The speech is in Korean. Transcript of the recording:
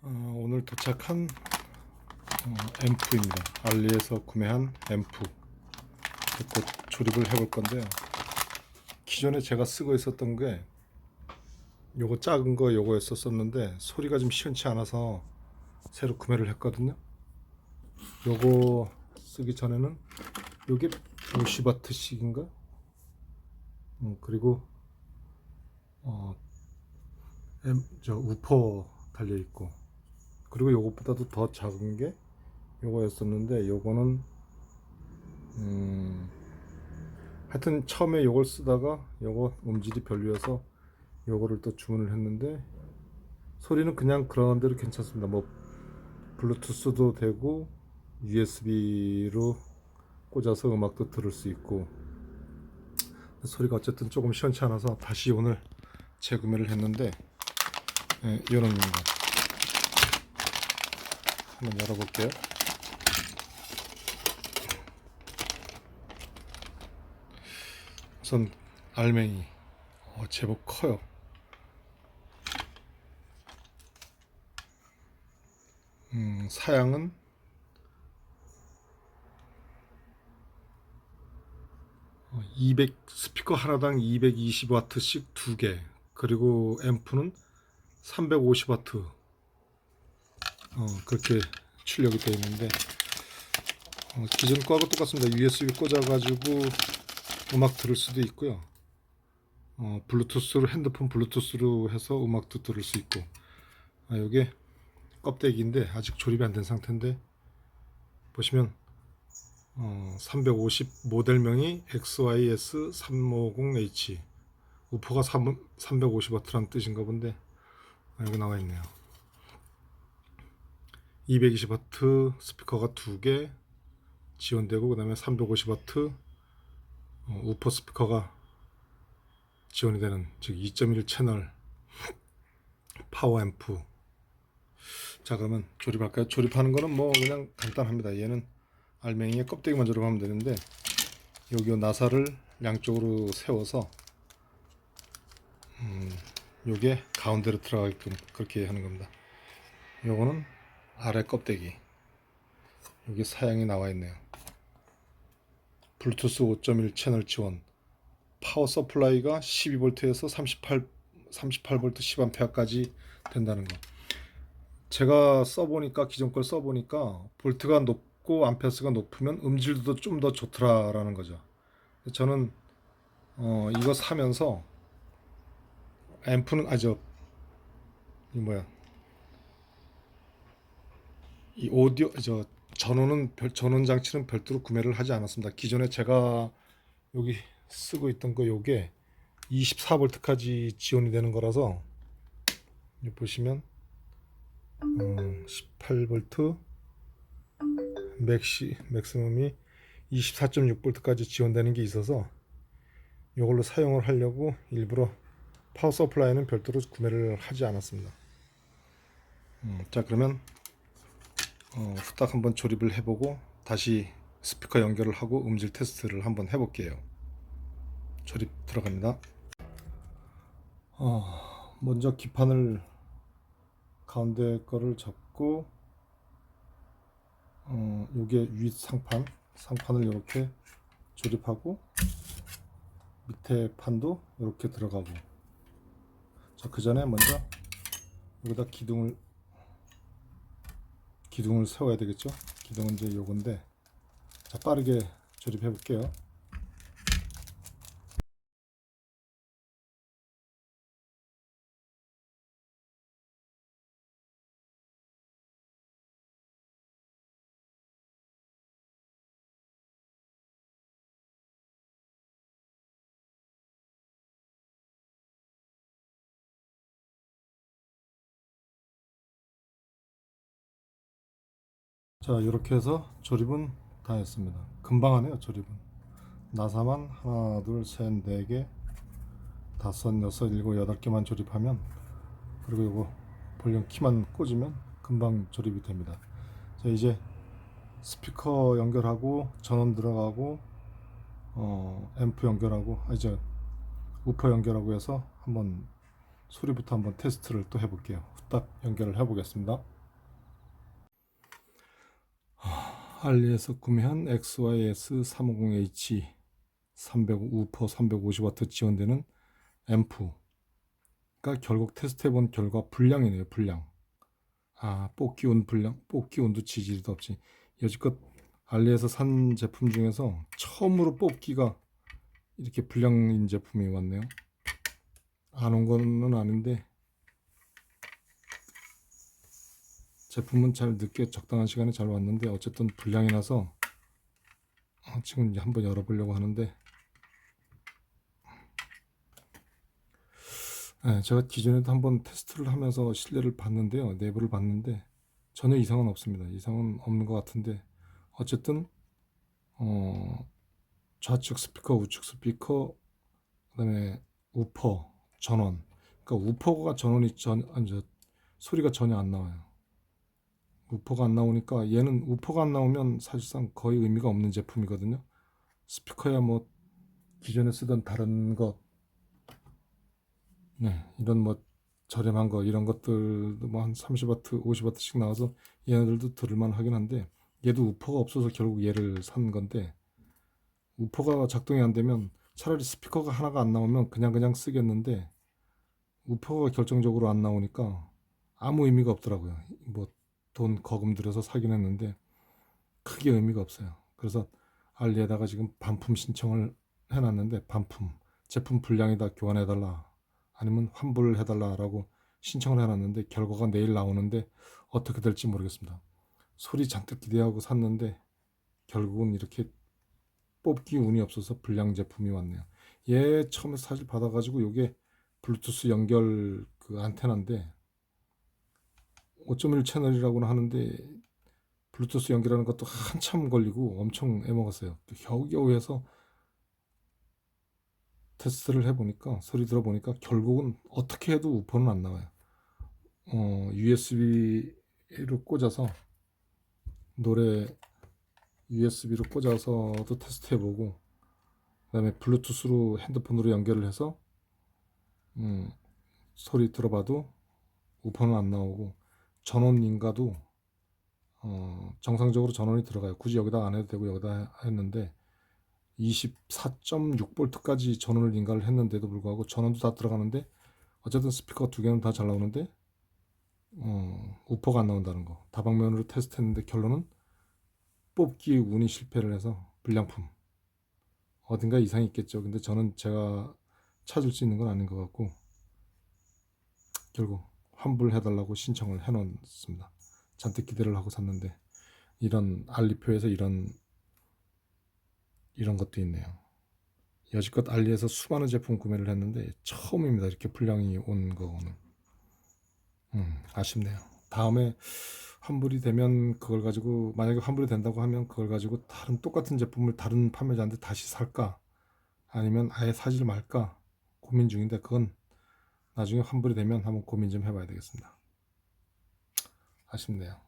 어, 오늘 도착한 어, 앰프입니다. 알리에서 구매한 앰프. 곧 조립을 해볼 건데요. 기존에 제가 쓰고 있었던 게 요거 작은 거 요거였었었는데 소리가 좀 시원치 않아서 새로 구매를 했거든요. 요거 쓰기 전에는 요게 50와트씩인가? 음, 그리고 어, 앰, 저 우퍼 달려 있고 그리고 요것보다도 더 작은 게 요거였었는데 요거는 음 하여튼 처음에 요걸 쓰다가 요거 음질이 별로여서 요거를 또 주문을 했는데 소리는 그냥 그런 대로 괜찮습니다 뭐 블루투스도 되고 USB로 꽂아서 음악도 들을 수 있고 소리가 어쨌든 조금 시원치 않아서 다시 오늘 재구매를 했는데 예, 이놈입니다. 한번 열어볼게요. 우선 알맹이 어, 제법 커요. 음, 사양은 어, 200 스피커 하나당 220와트씩 두 개. 그리고 앰프는 350와트 어, 그렇게 출력이 되어 있는데 어, 기존 거하고 똑같습니다. USB 꽂아가지고 음악 들을 수도 있고요. 어, 블루투스로 핸드폰 블루투스로 해서 음악도 들을 수 있고 아, 이게 껍데기인데 아직 조립이 안 된 상태인데 보시면 어, 350 모델명이 XYS350H 우퍼가 350W라는 뜻인가 본데 아, 여기 나와 있네요. 220W 스피커가 두 개 지원되고 그다음에 350W 어, 우퍼 스피커가 지원이 되는 즉 2.1 채널 파워 앰프. 자 그러면 조립할까요? 조립하는 거는 뭐 그냥 간단합니다. 얘는 알맹이에 껍데기만 조립하면 되는데 여기 나사를 양쪽으로 세워서 음, 요게 가운데로 들어가게끔 그렇게 하는 겁니다. 요거는 아래 껍데기. 여기 사양이 나와 있네요. 블루투스 5.1 채널 지원. 파워 서플라이가 12V에서 38 38V 10A까지 된다는 거. 제가 써보니까 기존 걸 써보니까 볼트가 높고 암페어스가 높으면 음질도 좀 더 좋더라라는 거죠. 저는 어, 이거 사면서 앰프는 아저 이 뭐야 이 오디오 저 전원은 별 전원 장치는 별도로 구매를 하지 않았습니다. 기존에 제가 여기 쓰고 있던 거 요게 24V까지 지원이 되는 거라서 보시면 음, 18V 맥시 맥시멈이 24.6V까지 지원되는 게 있어서 이걸로 사용을 하려고 일부러 파워 서플라이는 별도로 구매를 하지 않았습니다. 음, 자 그러면 어, 후딱 한번 조립을 해보고 다시 스피커 연결을 하고 음질 테스트를 한번 해볼게요. 조립 들어갑니다. 어, 먼저 기판을 가운데 거를 잡고 어, 요게 윗 상판 상판을 이렇게 조립하고 밑에 판도 이렇게 들어가고 자, 그 전에 먼저 여기다 기둥을 기둥을 세워야 되겠죠? 기둥은 이제 요건데 자, 빠르게 조립해 볼게요. 자, 이렇게 해서 조립은 다 했습니다. 금방 하네요, 조립은. 나사만 하나, 둘, 셋, 네 개, 다섯, 여섯, 일곱, 여덟 개만 조립하면 그리고 이거 볼륨 키만 꽂으면 금방 조립이 됩니다. 자, 이제 스피커 연결하고 전원 들어가고 어, 앰프 연결하고 아 이제 우퍼 연결하고 해서 한번 소리부터 한번 테스트를 또 해볼게요. 딱 연결을 해보겠습니다. 아, 알리에서 구매한 XYS 350H 300 우퍼 350W 지원되는 앰프가 결국 테스트해본 결과 불량이네요. 불량. 아 뽑기 온 불량, 뽑기 온도 지지리도 없이 여지껏 알리에서 산 제품 중에서 처음으로 뽑기가 이렇게 불량인 제품이 왔네요. 안 온 거는 아닌데 제품은 잘 늦게 적당한 시간에 잘 왔는데 어쨌든 불량이 나서 어, 지금 한번 열어보려고 하는데 네, 제가 기존에도 한번 테스트를 하면서 실내를 봤는데요. 내부를 봤는데 전혀 이상은 없습니다. 이상은 없는 것 같은데 어쨌든 어, 좌측 스피커, 우측 스피커, 그다음에 우퍼, 전원. 그러니까 우퍼가 전원이 전 아니 저 소리가 전혀 안 나와요. 우퍼가 안 나오니까 얘는 우퍼가 안 나오면 사실상 거의 의미가 없는 제품이거든요. 스피커야 뭐 기존에 쓰던 다른 것 네, 이런 뭐 저렴한 거 이런 것들도 뭐 한 30W, 50W씩 나와서 얘네들도 들을만 하긴 한데 얘도 우퍼가 없어서 결국 얘를 산 건데 우퍼가 작동이 안 되면 차라리 스피커가 하나가 안 나오면 그냥 그냥 쓰겠는데 우퍼가 결정적으로 안 나오니까 아무 의미가 없더라고요. 뭐 돈 거금 들여서 사긴 했는데 크게 의미가 없어요. 그래서 알리에다가 지금 반품 신청을 해놨는데 반품 제품 불량이다 교환해달라 아니면 환불을 해달라라고 신청을 해놨는데 결과가 내일 나오는데 어떻게 될지 모르겠습니다. 소리 잔뜩 기대하고 샀는데 결국은 이렇게 뽑기 운이 없어서 불량 제품이 왔네요. 얘 처음에 사실 받아가지고 이게 블루투스 연결 그 안테나인데 5.1 채널이라고는 하는데 블루투스 연결하는 것도 한참 걸리고 엄청 애먹었어요. 겨우겨우 해서 테스트를 해보니까 소리 들어보니까 결국은 어떻게 해도 우퍼는 안 나와요. 어, USB로 꽂아서 노래 USB로 꽂아서도 테스트해보고 그다음에 블루투스로 핸드폰으로 연결을 해서 음, 소리 들어봐도 우퍼는 안 나오고 전원인가도 어, 정상적으로 전원이 들어가요. 굳이 여기다 안 해도 되고 여기다 했는데 24.6V까지 전원을 인가를 했는데도 불구하고 전원도 다 들어가는데 어쨌든 스피커 두 개는 다 잘 나오는데 어, 우퍼가 안 나온다는 거. 다방면으로 테스트했는데 결론은 뽑기 운이 실패를 해서 불량품. 어딘가 이상이 있겠죠. 근데 저는 제가 찾을 수 있는 건 아닌 것 같고 결국 환불해달라고 신청을 해놓습니다. 잔뜩 기대를 하고 샀는데 이런 알리표에서 이런 이런 것도 있네요. 여지껏 알리에서 수많은 제품 구매를 했는데 처음입니다. 이렇게 불량이 온 거는 음, 아쉽네요. 다음에 환불이 되면 그걸 가지고 만약에 환불이 된다고 하면 그걸 가지고 다른 똑같은 제품을 다른 판매자한테 다시 살까 아니면 아예 사질 말까 고민 중인데 그건 나중에 환불이 되면 한번 고민 좀 해봐야 되겠습니다. 아쉽네요.